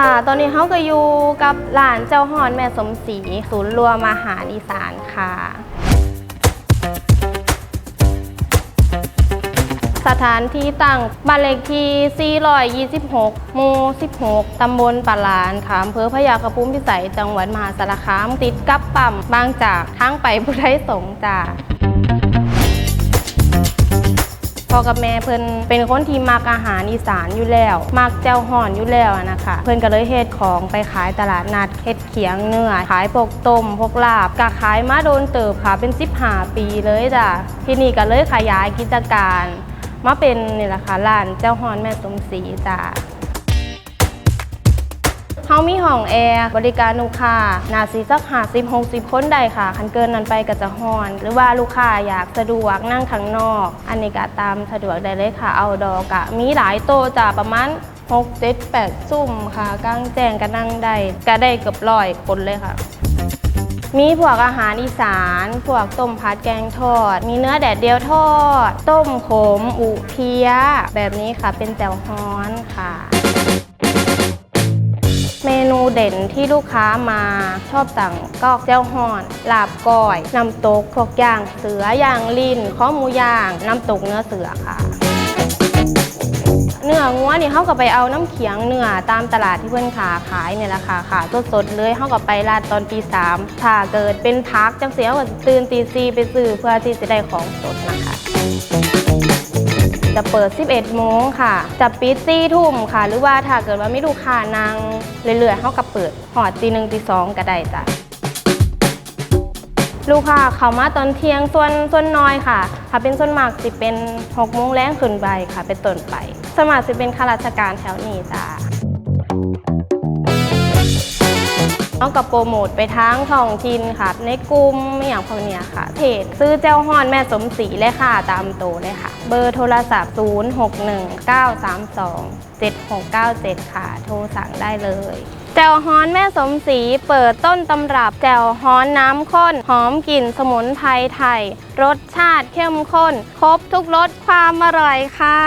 ค่ะ ตอนนี้เขาก็อยู่กับหลานเจ้าฮอนแม่สมศรีศูนย์รวมอาหารอีสานค่ะ สถานที่ตั้งบ้านเลขที่ 426 หมู่ 16 ตำบลปะหลานค่ะอำเภอพญากระพุ้มพิสัย จังหวัดมหาสารคาม ติดกับปั๊มบางจากทางไปพุทธไทยสงจ้า กับแม่เพิ่นเป็นคนที่มักอาหารอีสานอยู่แล้วมักเจ้าห่อนอยู่แล้วนะคะ เพิ่นก็เลยเฮ็ดของไปขายตลาดนัดเฮ็ดเขียงเนื้อขายพวกต้มพวกลาบก็ขายมาโดนเติบค่ะเป็น15ปีเลยจ้ะที่นี่ก็เลยขยายกิจการมาเป็นนี่แหละค่ะร้านเจ้าฮอนแม่สมศรีจ้า เฮามีห้องแอร์บริการลูกค้านาสีสักหาสิบหกสิบคนได้ค่ะ คันเกินนั้นไปก็จะฮอน หรือว่าลูกค้าอยากสะดวกนั่งข้างนอก อันนี้ก็ตามสะดวกได้เลยค่ะ เอาดอกะมีหลายโต๊ะจ้าประมาณ6 7 8ซุ่มค่ะกลางแจ้งก็นั่งได้ก็ได้เกือบร้อยคนเลยค่ะมีพวกอาหารอีสาน พวกต้มผัดแกงทอด มีเนื้อแดดเดียวทอด ต้มขม อุเพียแบบนี้ค่ะ เป็นแจ่วฮ้อนค่ะ เมนูเด่นที่ลูกค้ามาชอบสั่งก็เจ้าฮ้อนลาบก้อยน้ำตกพวกย่างเสือย่างลิ้นข้อหมูย่างน้ำตกเนื้อเสือค่ะเนื้องัวนี่เขาก็ไปเอาน้ำเขียงเนื้อตามตลาดที่เพื่อนขาขายเนี่ยแหละค่ะค่ะสดๆเลยเขาก็ไปรานตอนตีสามถ้าเกิดเป็นพักจังเสียเขาก็ตื่นตีซีไปซื้อเพื่อที่จะได้ของสดนะคะ จะเปิด 11 โมงค่ะ จะปิด4ทุ่มค่ะ หรือว่าถ้าเกิดว่าไม่ลูกค้านางเรื่อยๆเขากับเปิดหอดตีหนึ่งตีสองก็ได้จ้ะลูกค้าเข้ามาตอนเที่ยงส่วนส่วนน้อยค่ะ ถ้าเป็นส่วนมากสิเป็น6โมงแรงขึ้นไปค่ะ เป็นต้นไปสมัครสิเป็นข้าราชการแถวนี้จ้า น้องกับโปรโมทไปทั้งท้องถิ่นค่ะในกลุ่มไม่อย่างพวกเนี้ยค่ะ เพจซื้อเจ้าฮ้อนแม่สมศรีเลยค่ะตามโตเลยค่ะ เบอร์โทรศัพท์ 0619327697 ค่ะ โทรสั่งได้เลยแจ่วฮ้อนแม่สมศรีเปิดต้นตำรับแจ่วฮ้อนน้ำข้น หอมกลิ่นสมุนไพรไทย รสชาติเข้มข้น ครบทุกรสความอร่อยค่ะ